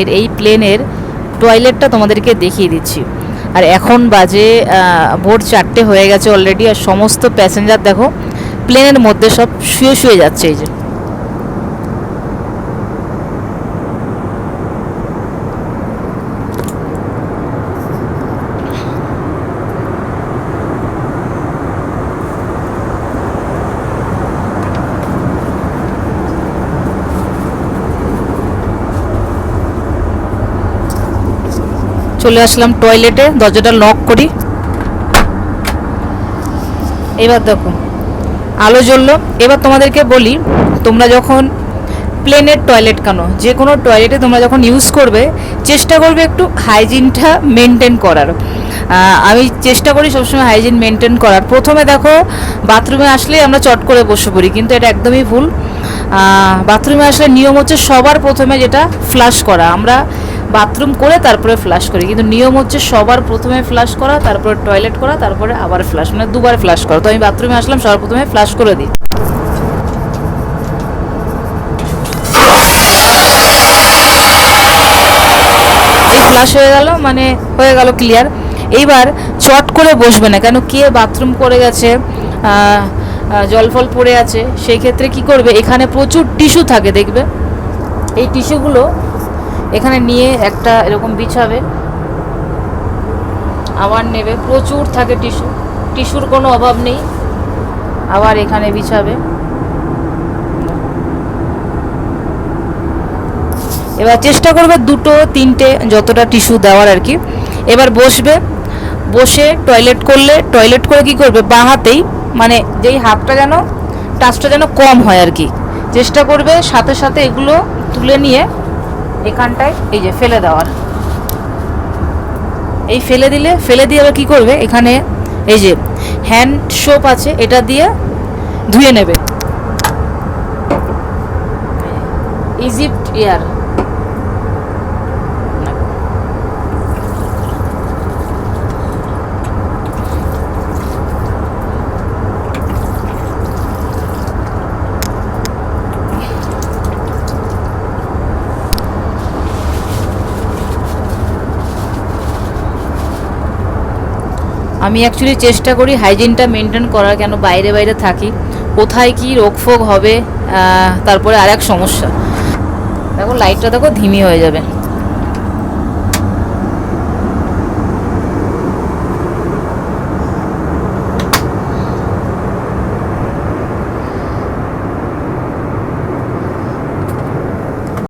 এর এই প্লেনের টয়লেটটা তোমাদেরকে দেখিয়ে দিচ্ছি। আর এখন বাজে ভোর চারটে হয়ে গেছে অলরেডি আর সমস্ত প্যাসেঞ্জার দেখো, প্লেনের মধ্যে সব শুয়ে শুয়ে যাচ্ছে এই যে। চলে আসলাম টয়লেটে দরজাটা লক করি। এবার দেখো, আলো জ্বললো। এবার তোমাদেরকে বলি, তোমরা যখন প্লেনের টয়লেট কেন যে কোনো টয়লেটে তোমরা যখন ইউজ করবে, চেষ্টা করবে একটু হাইজিনটা মেনটেন করার। আমি চেষ্টা করি সবসময় হাইজিন মেনটেন করার। প্রথমে দেখো বাথরুমে আসলেই আমরা চট করে বসে পড়ি, কিন্তু এটা একদমই ভুল। বাথরুমে আসলে নিয়ম হচ্ছে সবার প্রথমে যেটা ফ্লাশ করা। আমরা বাথরুম করে তারপরে ফ্লাশ করি। কিন্তু নিয়ম হচ্ছে সবার প্রথমে ফ্লাশ করা, তারপরে টয়লেট করা, তারপরে আবার ফ্লাশ মানে দুবার ফ্লাশ করা। তো আমি বাথরুমে আসলাম, সবার প্রথমে ফ্লাশ করে দিই। এই ফ্লাশ হয়ে গেল মানে হয়ে গেল ক্লিয়ার এইবার চট করে বসবে না, কেন কে বাথরুম করে গেছে জল ফল পড়ে আছে, সেই ক্ষেত্রে কি করবে? এখানে প্রচুর টিস্যু থাকে, দেখবে? এই টিস্যুগুলো এখানে নিয়ে একটা এরকম বিছাবে আবার নেবে, প্রচুর থাকে টিস্যু টিস্যুর কোনো অভাব নেই। আবার এখানে বিছাবে এবার চেষ্টা করবে দুটো, তিনটে যতটা টিস্যু দেওয়ার আর কি। এবার বসবে। বসে টয়লেট করলে টয়লেট করে কি করবে? বাঁ হাতেই মানে যেই হাতটা যেন টাচটা যেন কম হয় আর কি। চেষ্টা করবে সাথে সাথে এগুলো তুলে নিয়ে এখানটায় এই যে ফেলে দেওয়ার। এই ফেলে দিলে, ফেলে দিয়ে আবার কী করবে? এখানে এই যে হ্যান্ড সোপ আছে, এটা দিয়ে ধুয়ে নেবে। ইজিপ্ট এয়ার আমি অ্যাকচুয়ালি চেষ্টা করি হাইজিনটা মেনটেন করার, কেন বাইরে বাইরে থাকি, কোথায় কি রোগ ফোগ হবে তারপরে আর এক সমস্যা। দেখো লাইটটা দেখো, ধিমি হয়ে যাবে।